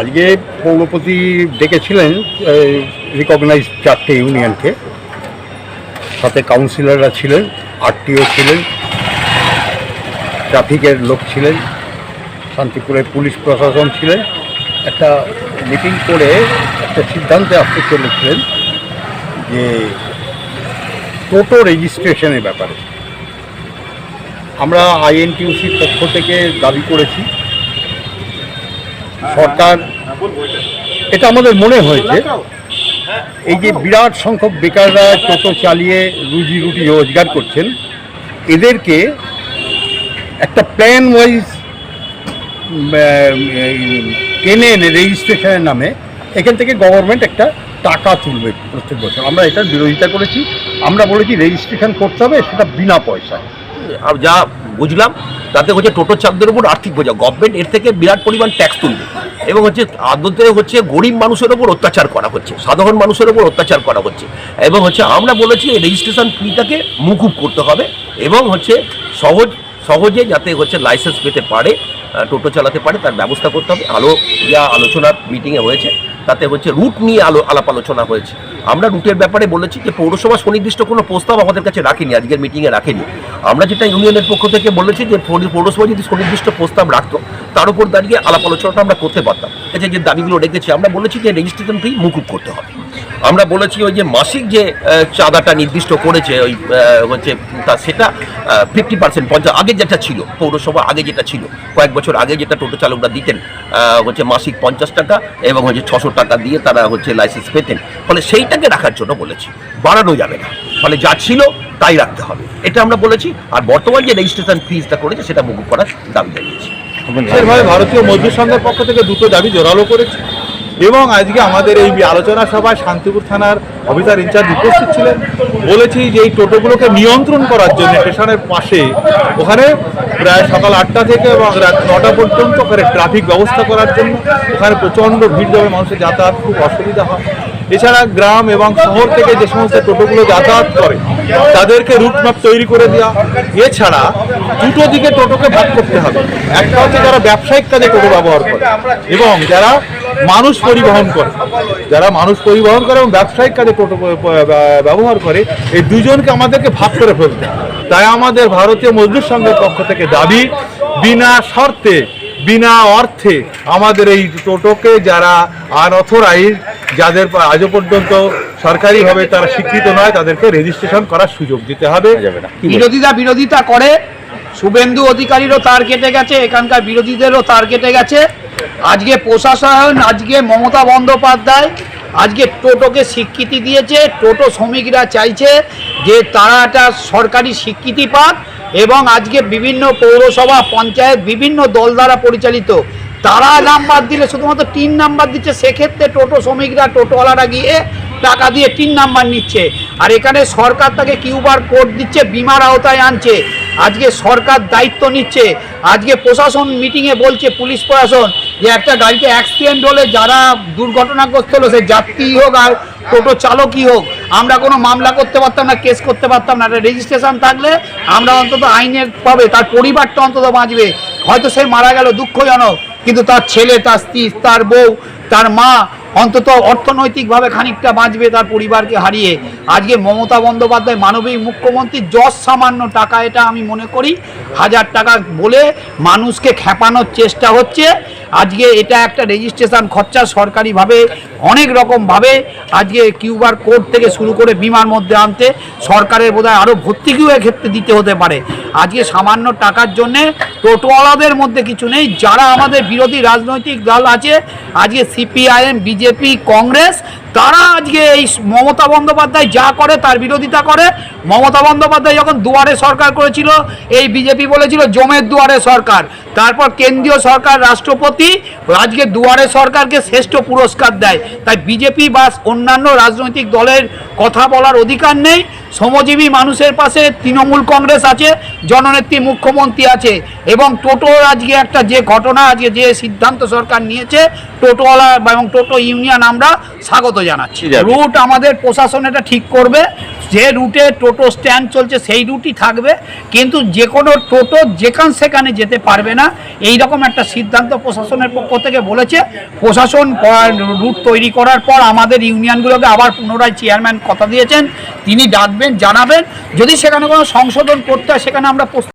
আজকে পৌরপতি ডেকেছিলেন রিকগনাইজ চারটে ইউনিয়নকে। সাথে কাউন্সিলররা ছিলেন, আরটিও ছিলেন ট্রাফিকের লোক ছিলেন, শান্তিপুরের পুলিশ প্রশাসন ছিলেন। একটা মিটিং করে একটা সিদ্ধান্তে আসতে চলেছিলেন যে টোটো রেজিস্ট্রেশনের ব্যাপারে। আমরা আইএনটিউসির পক্ষ থেকে দাবি করেছি, সরকার এটা আমাদের মনে হয়েছে এই যে বিরাট সংখ্যক বেকাররা টোটো চালিয়ে রুজি রুটি রোজগার করছেন এদেরকে একটা প্ল্যান ওয়াইজ টেনে এনে রেজিস্ট্রেশনের নামে এখান থেকে গভর্নমেন্ট একটা টাকা তুলবে প্রত্যেক বছর। আমরা এটার বিরোধিতা করেছি। আমরা বলেছি রেজিস্ট্রেশন করতে হবে সেটা বিনা পয়সায়। আর যা বুঝলাম তাতে হচ্ছে টোটো চালকদের উপর আর্থিক বোঝা। গভর্নমেন্ট এর থেকে বিরাট পরিমাণ ট্যাক্স তুলবে। এবং হচ্ছে আদতে হচ্ছে গরিব মানুষের ওপর অত্যাচার করা হচ্ছে, সাধারণ মানুষের ওপর অত্যাচার করা হচ্ছে। এবং হচ্ছে আমরা বলেছি রেজিস্ট্রেশন ফিটাকে মুকুব করতে হবে এবং হচ্ছে সহজ, সহজে যাতে হচ্ছে লাইসেন্স পেতে পারে টোটো চালাতে পারে, তার ব্যবস্থা করতে হবে। আলো যা আলোচনার মিটিংয়ে হয়েছে। তাতে হচ্ছে রুট নিয়ে আলো, আলাপ আলোচনা হয়েছে। আমরা রুটের ব্যাপারে বলেছি যে পৌরসভা সুনির্দিষ্ট কোনো প্রস্তাব আমাদের কাছে রাখেনি, আজকের মিটিংয়ে রাখেনি। আমরা যেটা ইউনিয়নের পক্ষ থেকে বলেছি যে পৌর- পৌরসভা যদি সুনির্দিষ্ট প্রস্তাব রাখতো, তার উপর দাঁড়িয়ে আলাপ আলোচনাটা আমরা করতে পারতাম। যে যে দাবিগুলো রেখেছে, আমরা বলেছি যে রেজিস্ট্রেশন ফি মুকুব করতে হবে। আমরা বলেছি ওই যে মাসিক যে চাঁদাটা নির্দিষ্ট করেছে ওই হচ্ছে তা সেটা ফিফটি পার্সেন্ট পঞ্চাশ, আগে যেটা ছিল, পৌরসভা আগে যেটা ছিল, কয়েক বছর আগে যেটা টোটো চালকরা দিতেন হচ্ছে মাসিক পঞ্চাশ টাকা এবং হচ্ছে ছশো টাকা দিয়ে তারা হচ্ছে লাইসেন্স পেতেন। ফলে সেইটাকে রাখার জন্য বলেছি, বাড়ানো যাবে না। ফলে যা ছিল তাই রাখতে হবে। এটা আমরা বলেছি, আর বর্তমান যে রেজিস্ট্রেশন ফিজটা করেছে, সেটা মুকুব করার দাবি জানিয়েছি। বিশেষভাবে ভারতীয় মজদুর সংঘের পক্ষ থেকে দুটো দাবি জোরালো করেছে। এবং আজকে আমাদের এই আলোচনা সভায় শান্তিপুর থানার অফিসার ইনচার্জ উপস্থিত ছিলেন। বলেছি যে এই টোটোগুলোকে নিয়ন্ত্রণ করার জন্য স্টেশনের পাশে, ওখানে প্রায় সকাল আটটা থেকে এবং রাত নটা পর্যন্ত ওখানে ট্রাফিক ব্যবস্থা করার জন্য ওখানে প্রচণ্ড ভিড় জমে, মানুষের যাতায়াত খুব অসুবিধা হয়। এছাড়া গ্রাম এবং শহর থেকে যে সমস্ত টোটোগুলো যাতায়াত করে তাদেরকে রুট ম্যাপ তৈরি করে দেওয়া এছাড়া দুটো দিকে টোটোকে ভাগ করতে হবে। একটা হচ্ছে যারা ব্যবসায়িক কাজে টোটো ব্যবহার করে এবং যারা মানুষ পরিবহন করে। যারা মানুষ পরিবহন করে এবং ব্যবসায়িক কাজে টোটো ব্যবহার করে, এই দুজনকে আমাদেরকে ভাগ করে ফেলতে তাই আমাদের ভারতীয় মজদুর সংঘের পক্ষ থেকে দাবি, বিনা শর্তে, বিনা অর্থে আমাদের এই টোটোকে যারা আনঅথরাইজ যাদের আজও পর্যন্ত সরকারিভাবে তারা স্বীকৃত নয় তাদেরকে রেজিস্ট্রেশন করার সুযোগ দিতে হবে। বিরোধীরা বিরোধিতা করে শুভেন্দু অধিকারীরও তার কেটে গেছে এখানকার বিরোধীদেরও তার কেটে গেছে। আজকে প্রশাসন আজকে মমতা বন্দ্যোপাধ্যায় আজকে টোটোকে স্বীকৃতি দিয়েছে টোটো শ্রমিকরা চাইছে যে তারা একটা সরকারি স্বীকৃতি পাক এবং আজকে বিভিন্ন পৌরসভা পঞ্চায়েত বিভিন্ন দল দ্বারা পরিচালিত। তারা নাম্বার দিলে শুধুমাত্র তিন নাম্বার দিচ্ছে সেক্ষেত্রে টোটো শ্রমিকরা টোটোওয়ালারা গিয়ে টাকা দিয়ে তিন নাম্বার নিচ্ছে। আর এখানে সরকার তাকে কিউবার কোড দিচ্ছে, বিমার আওতায় আনছে। আজকে সরকার দায়িত্ব নিচ্ছে। আজকে প্রশাসন মিটিংয়ে বলছে পুলিশ প্রশাসন যে একটা গাড়িতে অ্যাক্সিডেন্ট হলে যারা দুর্ঘটনাগ্রস্ত হলো, সে যাত্রী হোক আর টোটো চালকই হোক, আমরা কোনো মামলা করতে পারতাম না, কেস করতে পারতাম না। একটা রেজিস্ট্রেশন থাকলে আমরা অন্তত আইনের পাবে, তার পরিবারটা অন্তত বাঁচবে। হয়তো সে মারা গেল দুঃখজনক, কিন্তু তার ছেলে, তার স্ত্রী, তার বউ, তার মা অন্তত অর্থনৈতিকভাবে খানিকটা বাঁচবে তার পরিবারকে হারিয়ে। আজকে মমতা বন্দ্যোপাধ্যায় মানবিক মুখ্যমন্ত্রী, যশ সামান্য টাকা এটা আমি মনে করি, হাজার টাকা বলে মানুষকে খেপানোর চেষ্টা হচ্ছে। আজকে এটা একটা রেজিস্ট্রেশন খরচা সরকারিভাবে অনেক রকমভাবে আজকে কিউবার কোড থেকে শুরু করে বিমার মধ্যে আনতে সরকারের বোধহয় আরও ভর্তুকিও ক্ষেত্রে দিতে হতে পারে। আজকে সামান্য টাকার জন্যে টোটোওয়ালাদের মধ্যে কিছু নেই। যারা আমাদের বিরোধী রাজনৈতিক দল আছে, আজকে সিপিআইএম বিজেপি কংগ্রেস তারা আজকে এই মমতা বন্দ্যোপাধ্যায় যা করে তার বিরোধিতা করে। মমতা বন্দ্যোপাধ্যায় যখন দুয়ারে সরকার করেছিল, এই বিজেপি বলেছিল জমের দুয়ারে সরকার। তারপর কেন্দ্রীয় সরকার রাষ্ট্রপতি আজকে দুয়ারে সরকারকে শ্রেষ্ঠ পুরস্কার দেয়। তাই বিজেপি বা অন্যান্য রাজনৈতিক দলের কথা বলার অধিকার নেই। শ্রমজীবী মানুষের পাশে তৃণমূল কংগ্রেস আছে, জননেত্রী মুখ্যমন্ত্রী আছে এবং টোটোর আজকে একটা যে ঘটনা, আজকে যে সিদ্ধান্ত সরকার নিয়েছে, টোটোওয়ালা এবং টোটো ইউনিয়ন আমরা স্বাগত জানাচ্ছি। রুট আমাদের প্রশাসন এটা ঠিক করবে। যে রুটে টোটো স্ট্যান্ড চলছে সেই রুটই থাকবে। কিন্তু যে কোনো টোটো যেখান সেখানে যেতে পারবে না এই রকম একটা সিদ্ধান্ত প্রশাসনের পক্ষ থেকে বলেছে। প্রশাসন রুট তৈরি করার পর আমাদের ইউনিয়নগুলোকে আবার পুনরায় চেয়ারম্যান কথা দিয়েছেন। তিনি ডাকবেন জানাবেন। যদি সেখানে কোনো সংশোধন করতে হয় সেখানে আমরা